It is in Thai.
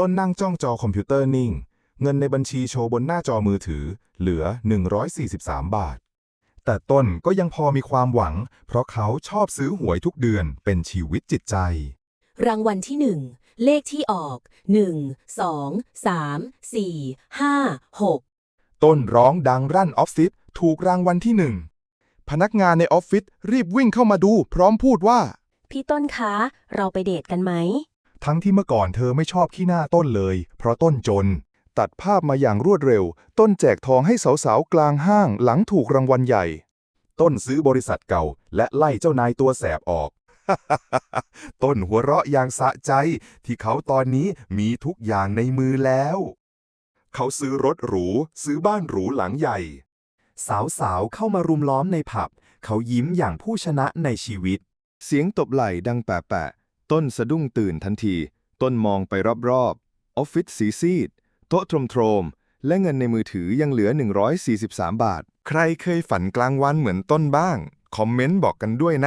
ต้นนั่งจ้องจอคอมพิวเตอร์นิ่ง เงินในบัญชีโชว์บนหน้าจอมือถือ เหลือ 143 บาท แต่ต้นก็ยังพอมีความหวัง เพราะเขาชอบซื้อหวยทุกเดือนเป็นชีวิตจิตใจ รางวัลที่หนึ่งเลขที่ออกหนึ่งสองสามสี่ห้าหกต้นร้องดังรั่นออฟฟิศถูกรางวัลที่หนึ่งพนักงานในออฟฟิศรีบวิ่งเข้ามาดู พร้อมพูดว่า พี่ต้นคะ เราไปเดทกันไหม ทั้งที่เมื่อก่อนเธอไม่ชอบขี้หน้าต้นเลย เพราะต้นจน ตัดภาพมาอย่างรวดเร็ว ต้นแจกทองให้สาวๆ กลางห้างหลังถูกรางวัลใหญ่ ต้นซื้อบริษัทเก่า และไล่เจ้านายตัวแสบออก ต้นหัวเราะอย่างสะใจ ที่เขาตอนนี้มีทุกอย่างในมือแล้ว เขาซื้อรถหรู ซื้อบ้านหรูหลังใหญ่ สาวๆ เข้ามารุมล้อมในผับ เขายิ้มอย่างผู้ชนะในชีวิต เสียงตบไหล่ดังแปะๆ ต้นสะดุ้งตื่นทันที ต้นมองไปรอบๆออฟฟิศสีซีด โต๊ะโทรมๆ และเงินในมือถือยังเหลือ 143 บาท ใครเคยฝันกลางวันเหมือนต้นบ้าง คอมเมนต์บอกกันด้วยนะ